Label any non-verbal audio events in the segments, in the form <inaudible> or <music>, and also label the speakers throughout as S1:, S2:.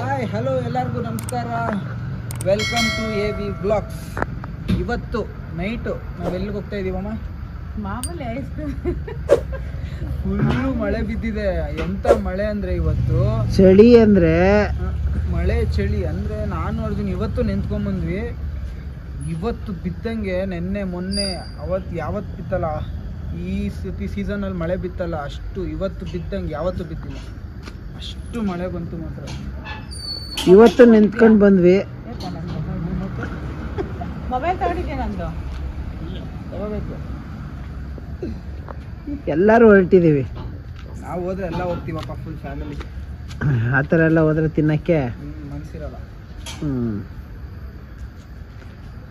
S1: Hi hello ಎಲ್ಲರಿಗೂ ನಮಸ್ಕಾರ. Welcome to A V vlogs ಇವತ್ತು ನೈಟು ನಾವು ಎಲ್ಲಿಗೆ ಹೋಗ್ತಾ ಇದ್ದೀವಮ್ಮ
S2: ಮಾಮೂಲಿ ಐಸ್ ಕ್ರೀಮ್
S1: ಫುಲ್ಲು ಮಳೆ ಬಿದ್ದಿದೆ. ಎಂಥ ಮಳೆ ಅಂದರೆ ಇವತ್ತು?
S3: ಚಳಿ ಅಂದ್ರೆ?
S1: ಮಳೆ ಚಳಿ ಅಂದರೆ ನಾನು ನೋಡಿದೀನಿ ಇವತ್ತು ನಿಂತ್ಕೊಂಬಂದ್ವಿ ಇವತ್ತು ಬಿದ್ದಂಗೆ ನೆನ್ನೆ ಮೊನ್ನೆ ಅವತ್ತು ಯಾವತ್ತು ಬಿತ್ತಲ್ಲ? ಈ ಸತಿ ಸೀಸನಲ್ಲಿ ಮಳೆ ಬಿತ್ತಲ್ಲ. ಅಷ್ಟು ಇವತ್ತು ಬಿದ್ದಂಗೆ ಯಾವತ್ತೂ ಬಿದ್ದಿಲ್ಲ. ಅಷ್ಟು ಮಳೆ ಬಂತು ಮಾತ್ರ.
S3: ಇವತ್ತು ನಿಂತ್ಕೊಂಡು ಬಂದ್ವಿ.
S2: ಮೊಬೈಲ್ ಹೊರಟಿದೀವಿ ನಂದು?
S3: ಎಲ್ಲರೂ ಹೊರಟಿದ್ದೀವಿ.
S1: ನಾವು ಹೋದ್ರೆ ಎಲ್ಲ ಹೋಗ್ತೀವಪ್ಪ ಫುಲ್ ಫ್ಯಾಮಿಲಿ
S3: ಆ ಥರ ಎಲ್ಲ ಹೋದ್ರೆ ತಿನ್ನಕ್ಕೆ?
S1: ಮನ್ಸಿರಲ್ಲ.
S3: ಹ್ಮ್.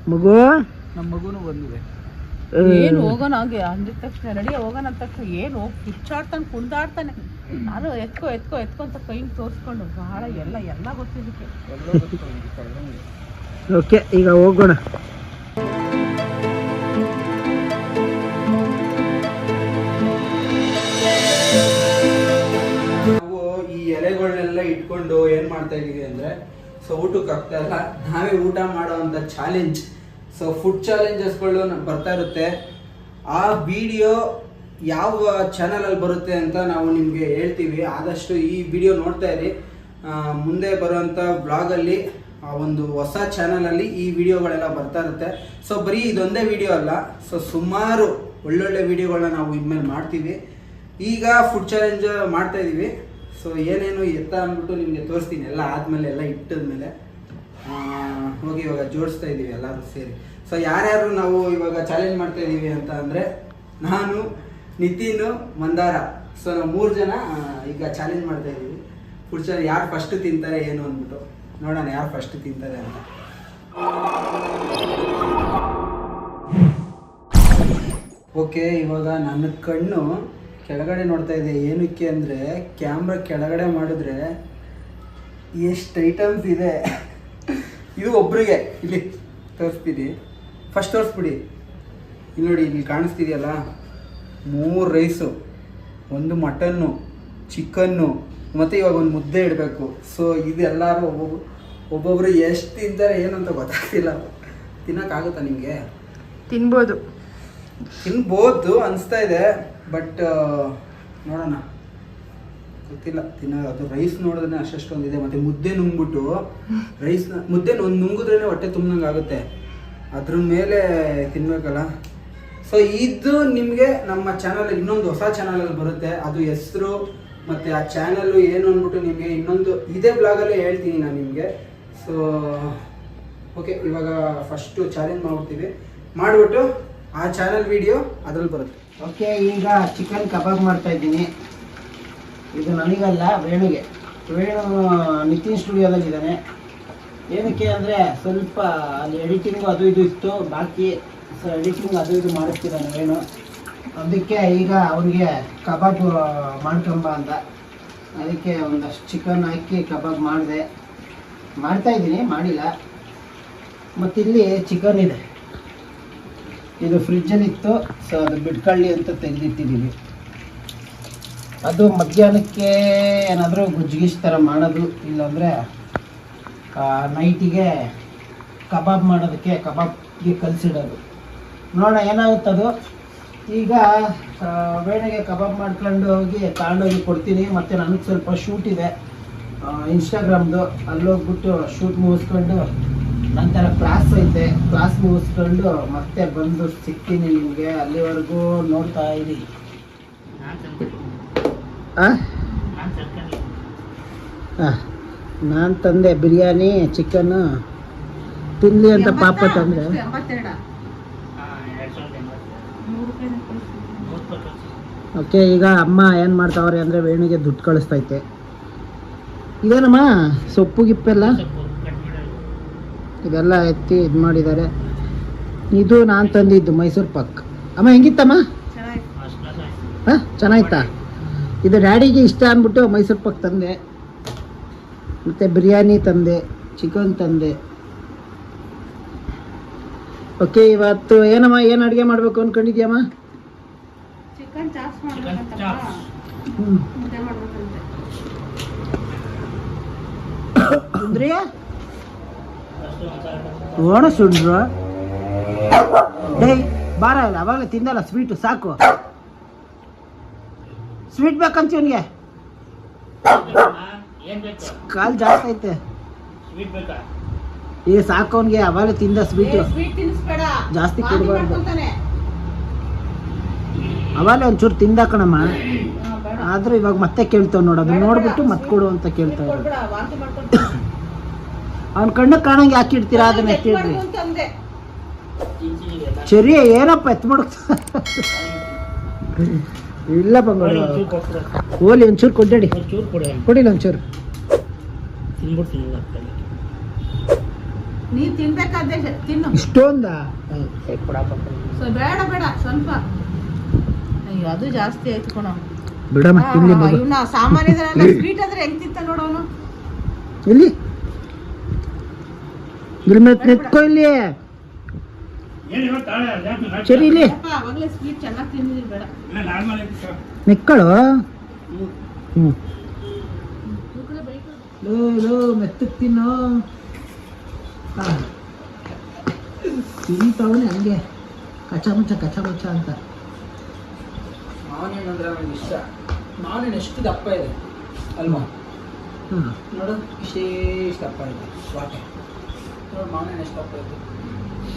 S3: ಮಗು?
S1: ನಮ್ಮ ಮಗುನು ಬಂದಿದೆ.
S2: ಏನು ಹೋಗೋಣ ಹಾಗೆ ಅಂದಿದ ತಕ್ಷಣ ರೆಡಿ ಹೋಗೋಣ ಅಂದ ತಕ್ಷಣ ಏನು ಹೋಗಿ ಕಿಚ್ಚಾಡ್ತಾನೆ ಕುಣ್ದಾಡ್ತಾನೆ ನಾನು ಎತ್ಕೊ ಎತ್ಕೋ ಎತ್ಕೋ ಅಂತ ಕೈ ತೋರಿಸ್ಕೊಂಡು ಬಹಳ ಎಲ್ಲ ಎಲ್ಲ ಗೊತ್ತಿದ್ದಕ್ಕೆ.
S3: ಓಕೆ ಈಗ ಹೋಗೋಣ.
S1: ಈ ಎಲೆಗಳನ್ನೆಲ್ಲ ಇಟ್ಕೊಂಡು ಏನ್ ಮಾಡ್ತಾ ಇದೀವಿ ಅಂದ್ರೆ ಸೊ ಊಟಕ್ಕೆ ಆಗ್ತಾ ಇಲ್ಲ ನಾವೇ ಊಟ ಮಾಡುವಂತ ಚಾಲೆಂಜ್ ಸೊ ಫುಡ್ ಚಾಲೆಂಜಸ್ಗಳು ಬರ್ತಾ ಇರುತ್ತೆ. ಆ ವಿಡಿಯೋ ಯಾವ ಚಾನಲಲ್ಲಿ ಬರುತ್ತೆ ಅಂತ ನಾವು ನಿಮಗೆ ಹೇಳ್ತೀವಿ. ಆದಷ್ಟು ಈ ವಿಡಿಯೋ ನೋಡ್ತಾ ಇರಿ. ಮುಂದೆ ಬರುವಂಥ ಬ್ಲಾಗ್ ಅಲ್ಲಿ ಆ ಒಂದು ಹೊಸ ಚಾನಲಲ್ಲಿ ಈ ವಿಡಿಯೋಗಳೆಲ್ಲ ಬರ್ತಾ ಇರುತ್ತೆ. ಸೊ ಬರೀ ಇದೊಂದೇ ವಿಡಿಯೋ ಅಲ್ಲ. ಸೊ ಸುಮಾರು ಒಳ್ಳೊಳ್ಳೆ ವಿಡಿಯೋಗಳನ್ನ ನಾವು ಇನ್ಮೇಲೆ ಮಾಡ್ತೀವಿ. ಈಗ ಫುಡ್ ಚಾಲೆಂಜ್ ಮಾಡ್ತಾ ಇದೀವಿ. ಸೊ ಏನೇನು ಎತ್ತ ಅಂದ್ಬಿಟ್ಟು ನಿಮಗೆ ತೋರಿಸ್ತೀನಿ. ಎಲ್ಲ ಆದಮೇಲೆ ಎಲ್ಲ ಇಟ್ಟದ್ಮೇಲೆ. ಆ, ಹೋಗಿ ಇವಾಗ ಜೋಡಿಸ್ತಾ ಇದ್ದೀವಿ ಎಲ್ಲರೂ ಸೇರಿ. ಸೊ ಯಾರ್ಯಾರು ನಾವು ಇವಾಗ ಚಾಲೆಂಜ್ ಮಾಡ್ತಾ ಇದ್ದೀವಿ ಅಂತ ಅಂದರೆ ನಾನು, ನಿತಿನ್, ಮಂದಾರ. ಸೊ ನಾವು ಮೂರು ಜನ ಈಗ ಚಾಲೆಂಜ್ ಮಾಡ್ತಾ ಇದ್ದೀವಿ. ಚಾಲೆಂಜ್ ಯಾರು ಫಸ್ಟ್ ತಿಂತಾರೆ ಏನು ಅಂದ್ಬಿಟ್ಟು. ನೋಡೋಣ ಯಾರು ಫಸ್ಟ್ ತಿಂತಾರೆ ಅಂತ. ಓಕೆ ಇವಾಗ ನನ್ನ ಕಣ್ಣು ಕೆಳಗಡೆ ನೋಡ್ತಾ ಇದೆ. ಏನಕ್ಕೆ ಅಂದರೆ ಕ್ಯಾಮ್ರಾ ಕೆಳಗಡೆ ಮಾಡಿದ್ರೆ ಎಷ್ಟು ಐಟಮ್ಸ್ ಇದೆ. ಇದು ಒಬ್ರಿಗೆ. ಇಲ್ಲಿ ತೋರಿಸ್ತೀನಿ ಫಸ್ಟ್ ತೋರಿಸ್ಬಿಡಿ. ಇಲ್ಲಿ ನೋಡಿ ಇಲ್ಲಿ ಕಾಣಿಸ್ತಿದೆಯಲ್ಲ? ಮೂರು ರೈಸು ಒಂದು ಮಟನ್ನು ಚಿಕನ್ನು ಮತ್ತು ಇವಾಗ ಒಂದು ಮುದ್ದೆ ಇಡಬೇಕು. ಸೊ ಇದೆಲ್ಲರೂ ಒಬ್ಬೊಬ್ರು ಒಬ್ಬೊಬ್ಬರು ಎಷ್ಟು ತಿಂತಾರೆ ಏನು ಅಂತ ಗೊತ್ತಾಗ್ತಿಲ್ಲ. ತಿನ್ನೋಕ್ಕಾಗುತ್ತಾ ನಿಮಗೆ?
S2: ತಿನ್ಬೋದು.
S1: ತಿನ್ಬೋದು ಅನಿಸ್ತಾ ಇದೆ ಬಟ್ ನೋಡೋಣ. ಗೊತ್ತಿಲ್ಲ. ತಿನ್ನ ಅದು ರೈಸ್ ನೋಡಿದ್ರೆ ಅಷ್ಟೊಂದಿದೆ ಮತ್ತೆ ಮುದ್ದೆ ನುಂಗ್ಬಿಟ್ಟು <laughs> ರೈಸ್ನ ಮುದ್ದೆ ಒಂದು ನುಂಗಿದ್ರೇ ಹೊಟ್ಟೆ ತುಂಬಂಗೆ ಆಗುತ್ತೆ ಅದ್ರ ಮೇಲೆ ತಿನ್ಬೇಕಲ್ಲ. ಸೊ ಇದು ನಿಮಗೆ ನಮ್ಮ ಚಾನಲ್ ಇನ್ನೊಂದು ಹೊಸ ಚಾನಲಲ್ಲಿ ಬರುತ್ತೆ. ಅದು ಹೆಸರು ಮತ್ತು ಆ ಚಾನಲ್ಲು ಏನು ಅಂದ್ಬಿಟ್ಟು ನಿಮಗೆ ಇನ್ನೊಂದು ಇದೇ ಬ್ಲಾಗಲ್ಲೇ ಹೇಳ್ತೀನಿ ನಾನು ನಿಮಗೆ. ಸೊ ಓಕೆ ಇವಾಗ ಫಸ್ಟು ಚಾಲೆಂಜ್ ಮಾಡ್ಬಿಡ್ತೀವಿ. ಮಾಡಿಬಿಟ್ಟು ಆ ಚಾನಲ್ ವಿಡಿಯೋ ಅದ್ರಲ್ಲಿ ಬರುತ್ತೆ.
S3: ಓಕೆ ಈಗ ಚಿಕನ್ ಕಬಾಬ್ ಮಾಡ್ತಾ ಇದ್ದೀನಿ. ಇದು ನನಗಲ್ಲ, ವೇಣುಗೆ. ವೇಣು ನಿತಿನ್ ಸ್ಟುಡಿಯೋದಲ್ಲಿದ್ದಾನೆ ಏನಕ್ಕೆ ಅಂದರೆ ಸ್ವಲ್ಪ ಅಲ್ಲಿ ಎಡಿಟಿಂಗು ಅದು ಇದು ಇತ್ತು, ಬಾಕಿ ಸೊ ಎಡಿಟಿಂಗ್ ಅದು ಇದು ಮಾಡಿಸ್ತಿದ್ದಾನೆ ವೇಣು. ಅದಕ್ಕೆ ಈಗ ಅವನಿಗೆ ಕಬಾಬ್ ಮಾಡ್ಕೊಂಬ ಅಂತ. ಅದಕ್ಕೆ ಒಂದಷ್ಟು ಚಿಕನ್ ಹಾಕಿ ಕಬಾಬ್ ಮಾಡಿದೆ. ಮಾಡ್ತಾ ಇದ್ದೀನಿ, ಮಾಡಿಲ್ಲ. ಮತ್ತಿಲ್ಲಿ ಚಿಕನ್ ಇದೆ. ಇದು ಫ್ರಿಜ್ಜಲ್ಲಿತ್ತು ಸೊ ಅದು ಬಿಟ್ಕೊಳ್ಳಿ ಅಂತ ತೆಗೆದಿಟ್ಟಿದ್ದೀವಿ ಅದು ಮಧ್ಯಾಹ್ನಕ್ಕೆ ಏನಾದರೂ ಗುಜ್ಜಿಗಿಸ್ ಥರ ಮಾಡೋದು, ಇಲ್ಲಾಂದರೆ ನೈಟಿಗೆ ಕಬಾಬ್ ಮಾಡೋದಕ್ಕೆ ಕಬಾಬ್ಗೆ ಕಲಿಸಿಡೋದು. ನೋಡೋಣ ಏನಾಗುತ್ತದು ಈಗ ಬೆಳಗ್ಗೆ ಕಬಾಬ್ ಮಾಡ್ಕೊಂಡು ಹೋಗಿ ತಗೊಂಡೋಗಿ ಕೊಡ್ತೀನಿ, ಮತ್ತು ನನಗೆ ಸ್ವಲ್ಪ ಶೂಟ್ ಇದೆ. ಇನ್ಸ್ಟಾಗ್ರಾಮ್ದು ಅಲ್ಲೋಗ್ಬಿಟ್ಟು ಶೂಟ್ ಮುಗಿಸ್ಕೊಂಡು ನಂತರ ಕ್ಲಾಸ್ ಐತೆ. ಕ್ಲಾಸ್ ಮುಗಿಸ್ಕೊಂಡು ಮತ್ತೆ ಬಂದು ಸಿಗ್ತೀನಿ ನಿಮಗೆ, ಅಲ್ಲಿವರೆಗೂ ನೋಡ್ತಾ ಇರಿ. ನಾನು ತಂದೆ ಬಿರಿಯಾನಿ ಚಿಕನ್ ತಿನ್ನಲಿ ಅಂತ ಪಾಪ ತಂದೆ. ಓಕೆ ಈಗ ಅಮ್ಮ ಏನು ಮಾಡ್ತಾವ್ರೆ ಅಂದರೆ ವೇಣಿಗೆ ದುಡ್ಡು ಕಳಿಸ್ತೈತೆ. ಇದೇನಮ್ಮ? ಸೊಪ್ಪು ಗಿಪ್ಪೆಲ್ಲ ಇದೆಲ್ಲ ಎತ್ತಿ ಇದು ಮಾಡಿದ್ದಾರೆ. ಇದು ನಾನು ತಂದಿದ್ದು ಮೈಸೂರು ಪಾಕ್. ಅಮ್ಮ ಹೆಂಗಿತ್ತಮ್ಮ? ಹಾಂ ಚೆನ್ನಾಯ್ತಾ ಇದು ಡ್ಯಾಡಿಗೆ ಇಷ್ಟ ಅಂದ್ಬಿಟ್ಟು ಮೈಸೂರು ಪಾಕ್ ತಂದೆ. ಮತ್ತು ಬಿರಿಯಾನಿ ತಂದೆ ಚಿಕನ್ ತಂದೆ. ಓಕೆ ಇವತ್ತು ಏನಮ್ಮ ಏನು ಅಡುಗೆ ಮಾಡಬೇಕು ಅಂದ್ಕೊಂಡಿದ್ಯಮ್ಮ ಸುಂದ್ರಿ ಓಣ ಸುಂಡ್ರು ಡೇ ಬಾರ ಅವಾಗ ಅವಾಗಲೇ ತಿಂದಲ್ಲ ಸ್ವೀಟು ಸಾಕು. ಸ್ವೀಟ್ ಬೇಕಂತ ಇವನಿಗೆ ಕಾಲು ಜಾಸ್ತಿ ಐತೆ. ಏ ಸಾಕು ಅವನಿಗೆ ಅವಾಗ ತಿಂದ ಸ್ವೀಟು ಜಾಸ್ತಿ ಕೊಡಬಾರ್ದು.
S2: ಮಾಡ್ಕೊಂತಾನೆ.
S3: ಒಂಚೂರು ತಿಂದ ಕಣಮ್ಮ. ಆದ್ರೆ ಇವಾಗ ಮತ್ತೆ ಕೇಳ್ತಾವ್ ನೋಡೋದು ಅದನ್ನ ನೋಡ್ಬಿಟ್ಟು ಮತ್ತೆ ಕೊಡು ಅಂತ
S2: ಕೇಳ್ತಾವ್.
S3: ಅವ್ನ ಕಣ್ಣು ಕಾಣಂಗೆ ಯಾಕೆ ಇಡ್ತೀರಾ? ಅದನ್ನ ಎತ್ತಿಡ್ರಿ. ಸರಿ ಏನಪ್ಪ ಎತ್ ಮಾಡುತ್ತ ಇಲ್ಲ ಬಂಗಾರ. ಓಲಿ ಒಂಚೂರು ಕೊಡ್ಡಾಡಿ ಕೊಡಿಲ್ಲ ಒಂಚೂರು.
S2: ನೀನ್ ತಿನ್ಬೇಕಾದ್ರೆ ತಿನ್ನು.
S3: ಇಷ್ಟೊಂದ?
S2: ಸೊ ಬೇಡ ಬೇಡ ಸ್ವಲ್ಪ. ಅಯ್ಯೋ ಅದು ಜಾಸ್ತಿ ಆಯ್ತು ಕಣ.
S3: ಬಿಡಮ್ಮ ತಿನ್ನಿ ಮಗು.
S2: ಇವನ್ನ ಸಾಮಾನ್ಯದಲ್ಲ ಸ್ವೀಟ್ ಆದ್ರೆ ಹೆಂಗ್ ತಿಂತ ನೋಡೋನು
S3: ಇಲ್ಲಿ. ಇದ್ರ ಮೇಲೆ ನೆತ್ಕೊ ಇಲ್ಲಿ. ಸರಿ ಇಲ್ಲಿ. ನೆಕ್ಕಳು. ಹ್ಞೂ ಲೋ ಲೋ ಮೆತ್ತಗೆ ತಿನ್ನು. ಹಾ. ತಿಂತವನೆ ಹಂಗೆ. ಕಚ ಮುಚ್ಚ ಕಚ ಮುಚ್ಚ ಅಂತ.
S1: ಮಾವಿನ ಅಂದ್ರೆ ಅವನಿಗೆ ಇಷ್ಟ. ಮಾವಿನ ಎಷ್ಟು ದಪ್ಪ ಇದೆ ಅಲ್ವಾ?
S3: ಹ್ಮ್.
S1: ನೋಡು ಇಷ್ಟೇ ಇಷ್ಟು ದಪ್ಪ ಇದೆ ವಾಟೆ ನೋಡು ಮಾವಿನ ಎಷ್ಟು ದಪ್ಪ ಇದೆ.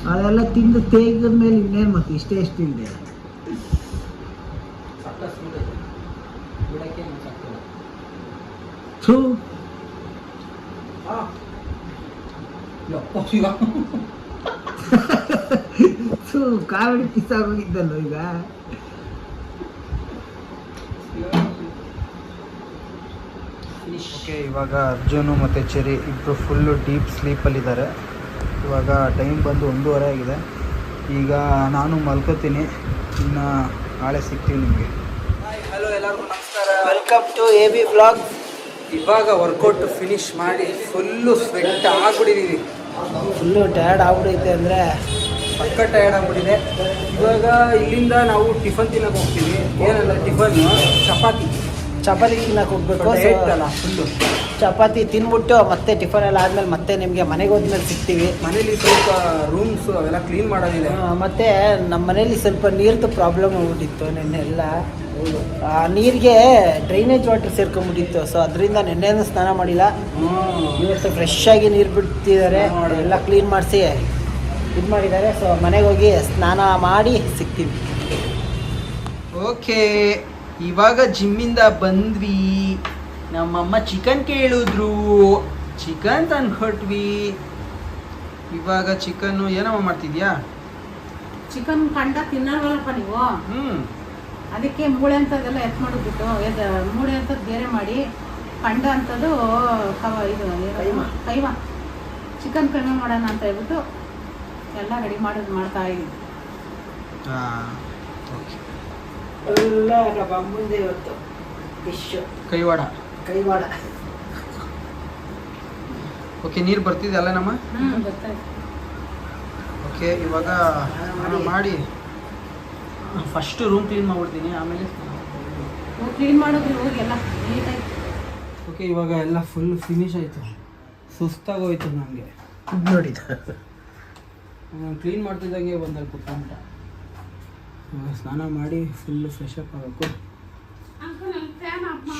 S3: ಅದೆಲ್ಲ ತಿಂದು ತೇಗಿದ ಮೇಲೆ ಇನ್ನೇನು ಮತ್ತೆ ಇಷ್ಟೇ ಇಷ್ಟು ಇದೆ
S1: ಕಾವಡಿ
S3: ಪಿಸ್ ಕಾವಡಿ ಈಗ.
S1: ಇವಾಗ ಅರ್ಜುನು ಮತ್ತೆ ಚೆರಿ ಇಬ್ಬರು ಫುಲ್ಲು ಡೀಪ್ ಸ್ಲೀಪಲ್ಲಿದ್ದಾರೆ ಇವಾಗ ಟೈಮ್ ಬಂದು ಒಂದೂವರೆ ಆಗಿದೆ. ಈಗ ನಾನು ಮಲ್ಕೋತೀನಿ. ಇನ್ನು ನಾಳೆ ಸಿಗ್ತೀವಿ ನಿಮಗೆ. ಹಲೋ ಎಲ್ಲರಿಗೂ ನಮಸ್ಕಾರ.
S3: Welcome to A B vlog
S1: ಇವಾಗ ವರ್ಕೌಟ್ ಫಿನಿಶ್ ಮಾಡಿ ಫುಲ್ಲು ಸ್ವೆಟ್ ಆಗ್ಬಿಟ್ಟಿದ್ದೀವಿ
S3: ಫುಲ್ಲು ಟಯರ್ಡ್ ಆಗ್ಬಿಡೈತೆ ಅಂದರೆ
S1: ಪಕ್ಕ ಟಯರ್ಡ್ ಆಗ್ಬಿಟ್ಟಿದೆ. ಇವಾಗ ಇಲ್ಲಿಂದ ನಾವು ಟಿಫನ್ ತಿನ್ನೋಕೆ ಹೋಗ್ತೀವಿ. ಏನಂದ್ರೆ ಟಿಫನ್ ಚಪಾತಿ.
S3: ಚಪಾತಿ ತಿನ್ನಕ್ಕೆ ಹೋಗ್ಬೇಕು. ಚಪಾತಿ ತಿನ್ಬಿಟ್ಟು ಮತ್ತೆ ಟಿಫನ್ ಎಲ್ಲ ಆದ್ಮೇಲೆ ಮತ್ತೆ ನಿಮಗೆ ಮನೆಗೆ ಹೋದ್ಮೇಲೆ ಸಿಗ್ತೀವಿ.
S1: ಮನೇಲಿ ಸ್ವಲ್ಪ ರೂಮ್ಸ್ ಅವೆಲ್ಲ ಕ್ಲೀನ್
S3: ಮಾಡೋದಿಲ್ಲ ಮತ್ತೆ ನಮ್ಮ ಮನೇಲಿ ಸ್ವಲ್ಪ ನೀರ್ದು ಪ್ರಾಬ್ಲಮ್ ಆಗ್ಬಿಟ್ಟಿತ್ತು ನೆನ್ನೆಲ್ಲ ಆ ನೀರಿಗೆ ಡ್ರೈನೇಜ್ ವಾಟರ್ ಸೇರ್ಕೊಂಡ್ಬಿಟ್ಟಿತ್ತು. ಸೊ ಅದರಿಂದ ನೆನ್ನೆನೂ ಸ್ನಾನ ಮಾಡಿಲ್ಲ. ಇವತ್ತು ಫ್ರೆಶ್ ಆಗಿ ನೀರು ಬಿಡ್ತಿದ್ದಾರೆ. ಎಲ್ಲ ಕ್ಲೀನ್ ಮಾಡಿಸಿ ಇದು ಮಾಡಿದ್ದಾರೆ. ಸೊ ಮನೆಗೆ ಹೋಗಿ ಸ್ನಾನ ಮಾಡಿ ಸಿಗ್ತೀವಿ.
S1: ಓಕೆ ಇವಾಗ ಜಿಮ್ಮಿಂದ ಬಂದ್ವಿ. ನಮ್ಮಮ್ಮ ಚಿಕನ್ ಕೇಳಿದ್ರು. ಚಿಕನ್ ತಂದ್ಕೊಟ್ವಿ. ಇವಾಗ ಚಿಕನ್ನು ಏನಮ್ಮ ಮಾಡ್ತಿದ್ಯಾ?
S2: ಚಿಕನ್ ಕಂಡ ತಿನ್ನಲ್ವಲ್ಲಪ್ಪ ನೀವು?
S1: ಹ್ಮ್.
S2: ಅದಕ್ಕೆ ಮೂಳೆ ಅಂತದೆಲ್ಲ ಎತ್ ಮಾಡಿಬಿಟ್ಟು ಮೂಳೆ ಅಂತದ್ದು ಬೇರೆ ಮಾಡಿ ಕಂಡ ಅಂತದ್ದು ಕವ ಇದು?
S3: ಕೈಮಾ.
S2: ಚಿಕನ್ ಕಡಿಮೆ ಮಾಡೋಣ ಅಂತ ಹೇಳ್ಬಿಟ್ಟು ಎಲ್ಲ ರೆಡಿ ಮಾಡೋದು ಮಾಡ್ತಾ ಇದ್ದೀವಿ
S1: ಓಕೆ.
S3: ಎಲ್ಲ ನಮ್ಮ ಮುಂದೆ ಇವತ್ತು ಡಿಶ್ಶು
S1: ಕೈವಾಡ.
S3: ಕೈವಾಡ.
S1: ಓಕೆ ನೀರು ಬರ್ತಿದೆ ಅಲ್ಲ ನಮ್ಮ? ಓಕೆ ಇವಾಗ ಮಾಡಿ. ಫಸ್ಟ್ ರೂಮ್ ಕ್ಲೀನ್ ಮಾಡ್ಬಿಡ್ತೀನಿ ಆಮೇಲೆ
S2: ಕ್ಲೀನ್ ಮಾಡೋದು ಹೋಗಿ ಎಲ್ಲ ನೀಟಾಗಿ
S1: ಓಕೆ ಇವಾಗ ಎಲ್ಲ ಫುಲ್ ಫಿನಿಶ್ ಆಯಿತು. ಸುಸ್ತಾಗೋಯ್ತು ನನಗೆ
S3: ನೋಡಿದ
S1: ನಾನು ಕ್ಲೀನ್ ಮಾಡ್ತಿದ್ದಂಗೆ ಬಂದಾಗ ಕುತ್ಕೊಂಡ ಇವಾಗ ಸ್ನಾನ ಮಾಡಿ ಫುಲ್ ಫ್ರೆಶ್ ಅಪ್ ಆಗಬೇಕು.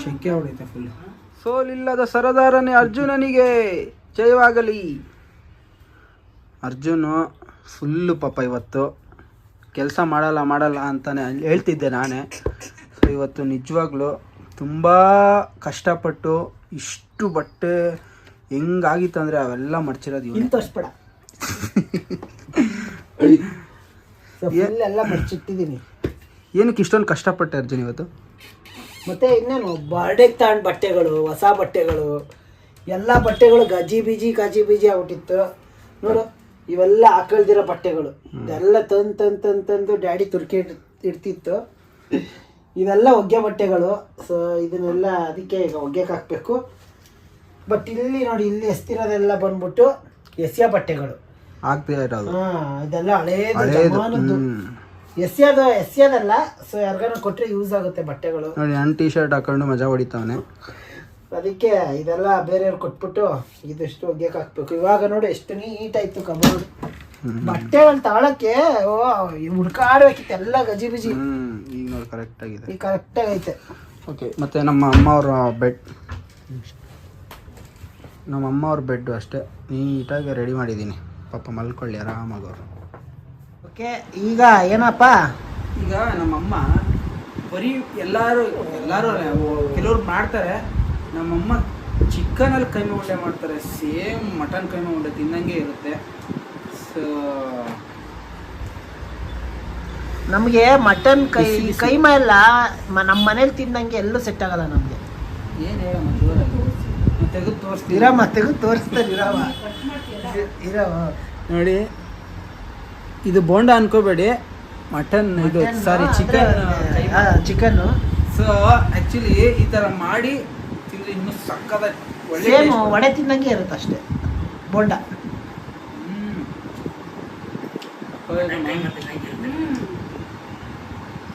S1: ಶೆಕೆ ಹೊಡೈತೆ ಫುಲ್ ಸೋಲಿಲ್ಲದ ಸರದಾರನೇ ಅರ್ಜುನನಿಗೆ ಜಯವಾಗಲಿ. ಅರ್ಜುನು ಫುಲ್ಲು ಪಾಪ ಇವತ್ತು. ಕೆಲಸ ಮಾಡಲ್ಲ ಮಾಡಲ್ಲ ಅಂತಾನೆ ಹೇಳ್ತಿದ್ದೆ ನಾನೇ. ಸೊ ಇವತ್ತು ನಿಜವಾಗ್ಲೂ ತುಂಬ ಕಷ್ಟಪಟ್ಟು ಇಷ್ಟು ಬಟ್ಟೆ ಹೆಂಗಾಗಿತ್ತು ಅಂದರೆ ಅವೆಲ್ಲ ಮಡಚಿರೋದು.
S3: ಅಷ್ಟು ಫುಲ್ <laughs> ಎಲ್ಲ ಮಡ್ಚಿಟ್ಟಿದ್ದೀನಿ
S1: ಏನಕ್ಕೆ ಇಷ್ಟೊಂದು ಕಷ್ಟಪಟ್ಟೆ ಅರ್ಜುನ್ ಇವತ್ತು?
S3: ಮತ್ತೆ ಇನ್ನೇನು ಬರ್ಡೇಗೆ ತಗೊಂಡು ಬಟ್ಟೆಗಳು ಹೊಸ ಬಟ್ಟೆಗಳು ಎಲ್ಲ ಬಟ್ಟೆಗಳು ಗಜಿ ಬೀಜಿ ಗಜಿ ಬೀಜಿ ಆಗ್ಬಿಟ್ಟಿತ್ತು. ನೋಡು ಇವೆಲ್ಲ ಹಾಕೊಳ್ದಿರೋ ಬಟ್ಟೆಗಳು. ಇದೆಲ್ಲ ತಂದು ತಂದು ತಂದು ತಂದು ಡ್ಯಾಡಿ ತುರ್ಕಿ ಇಡ್ತಿತ್ತು. ಇವೆಲ್ಲ ಒಗ್ಗೆ ಬಟ್ಟೆಗಳು. ಸೊ ಇದನ್ನೆಲ್ಲ ಅದಕ್ಕೆ ಈಗ ಒಗ್ಗೆಗೆ ಹಾಕಬೇಕು. ಬಟ್ ಇಲ್ಲಿ ನೋಡಿ ಇಲ್ಲಿ ಎಸ್ತಿರೋದೆಲ್ಲ ಬಂದ್ಬಿಟ್ಟು ಎಸಿಯ ಬಟ್ಟೆಗಳು.
S1: ಆಗ್ತಾ ಇರೋದು.
S3: ಹಾ ಇದೆಲ್ಲ ಹಳೇದು. ಎಸ್ಯದ ಎಸ್ಯದಲ್ಲ ಸೊ ಯಾರಿಗಾನ ಕೊಟ್ಟರೆ ಯೂಸ್ ಆಗುತ್ತೆ ಬಟ್ಟೆಗಳು.
S1: ನೋಡಿ ನನ್ನ ಟೀ ಶರ್ಟ್ ಹಾಕೊಂಡು ಮಜಾ ಹೊಡಿತಾವನೆ.
S3: ಅದಕ್ಕೆ ಇದೆಲ್ಲ ಬೇರೆಯವ್ರು ಕೊಟ್ಬಿಟ್ಟು ಇದಿಷ್ಟು ಒಗ್ಯಕ್ಕೆ ಹಾಕ್ಬೇಕು. ಇವಾಗ ನೋಡಿ ಎಷ್ಟು ನೀಟಾಯ್ತು ಕಬೋರ್ಡ್ ಬಟ್ಟೆಗಳು ತಾಳಕ್ಕೆ ಓ ಹುಡ್ಕಾಡ್ಬೇಕಿತ್ತು ಎಲ್ಲ ಗಜಿ ಬಿಜಿ.
S1: ಈಗ ನೋಡಿ ಕರೆಕ್ಟ್ ಆಗಿದೆ.
S3: ಈಗ ಕರೆಕ್ಟಾಗಿ ಐತೆ
S1: ಓಕೆ ಮತ್ತೆ ನಮ್ಮ ಅಮ್ಮ ಅವರ ಬೆಡ್ ನಮ್ಮ ಅಮ್ಮ ಅವ್ರ ಬೆಡ್ಡು ಅಷ್ಟೇ. ನೀಟಾಗಿ ರೆಡಿ ಮಾಡಿದ್ದೀನಿ. ಪಾಪ ಮಲ್ಕೊಳ್ಳಿ ಆರಾಮಾಗಿ ಅವರು
S3: ಓಕೆ ಈಗ ಏನಪ್ಪ?
S1: ಈಗ ನಮ್ಮಮ್ಮ ಬರೀ ಎಲ್ಲರೂ ಎಲ್ಲರೂ ಕೆಲವ್ರು ಮಾಡ್ತಾರೆ. ನಮ್ಮಮ್ಮ ಚಿಕನಲ್ಲಿ ಕೈಮೆ ಉಂಡೆ ಮಾಡ್ತಾರೆ. ಸೇಮ್ ಮಟನ್ ಕೈಮೆ ಉಂಡೆ ತಿನ್ನಂಗೆ ಇರುತ್ತೆ. ಸೊ
S3: ನಮಗೆ ಮಟನ್ ಕೈ. ಕೈಮ ಎಲ್ಲ ಮ- ನಮ್ಮ ಮನೇಲಿ ತಿನ್ನಂಗೆ ಎಲ್ಲೂ ಸೆಟ್ ಆಗಲ್ಲ ನಮಗೆ.
S1: ಏನೇ ತೆಗೆದು ತೋರಿಸ್ತೀರಾ
S3: ಇರಮ್ಮ ತೆಗೆದು ತೋರಿಸ್ತಾರೆ ಇರಮ್ಮ. ಇರವ
S1: ನೋಡಿ ಇದು ಬೋಂಡ ಅನ್ಕೋಬೇಡಿ. ಮಟನ್ ಇದು ಸಾರಿ ಚಿಕನ್
S3: ಚಿಕನ್ನು.
S1: ಸೊ ಆಕ್ಚುಲಿ ಈ ತರ ಮಾಡಿ ತಿಂದರೆ ಇನ್ನೂ ಸಕ್ಕದ ಒಳ್ಳೆ
S3: ಸೇಮ್ ವಡೆ ತಿನ್ನಂಗೆ ಇರುತ್ತೆ ಅಷ್ಟೇ. ಬೋಂಡ.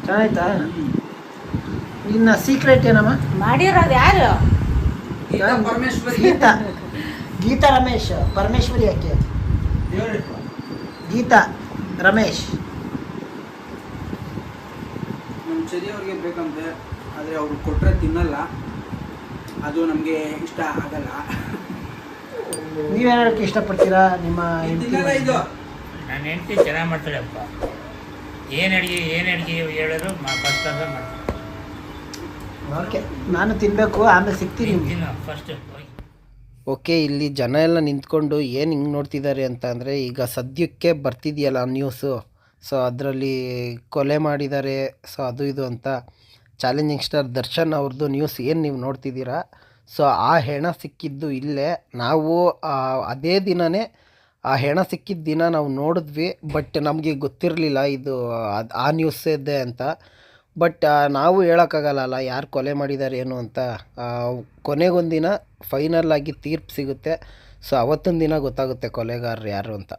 S3: ಚೆನ್ನಾಯ್ತಾ?
S1: ಇನ್ನು
S3: ಇನ್ನ ಸೀಕ್ರೆಟ್ ಏನಮ್ಮ?
S2: ಮಾಡಿರೋದು ಯಾರು?
S1: ಗೀತಾ
S3: ಗೀತಾ ರಮೇಶ್ ಪರಮೇಶ್ವರಿ ಯಾಕೆ. ಗೀತಾ ರಮೇಶ್.
S1: ನಮ್ಮ ಚರಿ ಅವ್ರಿಗೆ ಬೇಕಂತೆ ಆದರೆ ಅವ್ರು ಕೊಟ್ಟರೆ ತಿನ್ನಲ್ಲ. ಅದು ನಮಗೆ ಇಷ್ಟ ಆಗಲ್ಲ.
S3: ನೀವೇನ್ ಹೇಳಕ್ಕೆ ಇಷ್ಟಪಡ್ತೀರಾ ನಿಮ್ಮ
S1: ತಿನ್ನಲ್ಲ ಇದು.
S4: ನನ್ನ ಹೆಂಡತಿ ಚೆನ್ನಾಗಿ ಮಾಡ್ತಾಳೆಪ್ಪ. ಏನು ಅಡುಗೆ ಏನು ಅಡುಗೆ ಹೇಳಿದ್ರು ಫಸ್ಟ್ ಅಂತ ಮಾಡ್ತೀನಿ
S3: ಓಕೆ ನಾನು ತಿನ್ಬೇಕು ಆಮೇಲೆ ಸಿಗ್ತೀನಿ. ನಿಮ್ಗೆ
S4: ಫಸ್ಟ್
S3: ಓಕೆ ಇಲ್ಲಿ ಜನ ಎಲ್ಲ ನಿಂತ್ಕೊಂಡು ಏನು ಹಿಂಗೆ ನೋಡ್ತಿದ್ದಾರೆ ಅಂತ ಅಂದರೆ ಈಗ ಸದ್ಯಕ್ಕೆ ಬರ್ತಿದೆಯಲ್ಲ ನ್ಯೂಸು ಸೊ ಅದರಲ್ಲಿ ಕೊಲೆ ಮಾಡಿದ್ದಾರೆ ಸೊ ಅದು ಇದು ಅಂತ. ಚಾಲೆಂಜಿಂಗ್ ಸ್ಟಾರ್ ದರ್ಶನ್ ಅವ್ರದ್ದು ನ್ಯೂಸ್ ಏನು ನೀವು ನೋಡ್ತಿದ್ದೀರಾ? ಸೊ ಆ ಹೆಣ ಸಿಕ್ಕಿದ್ದು ಇಲ್ಲೇ. ನಾವು ಅದೇ ದಿನವೇ ಆ ಹೆಣ ಸಿಕ್ಕಿದ್ದ ದಿನ ನಾವು ನೋಡಿದ್ವಿ ಬಟ್ ನಮಗೆ ಗೊತ್ತಿರಲಿಲ್ಲ ಇದು ಅದ್- ಆ ನ್ಯೂಸ್ ಇದೆ ಅಂತ. ಬಟ್ ನಾವು ಹೇಳೋಕ್ಕಾಗಲ್ಲ ಯಾರು ಕೊಲೆ ಮಾಡಿದ್ದಾರೆ ಏನು ಅಂತ. ಕೊನೆಗೊಂದಿನ ಫೈನಲ್ ಆಗಿ ತೀರ್ಪು ಸಿಗುತ್ತೆ. ಸೊ ಅವತ್ತೊಂದು ದಿನ ಗೊತ್ತಾಗುತ್ತೆ ಕೊಲೆಗಾರರು ಯಾರು ಅಂತ.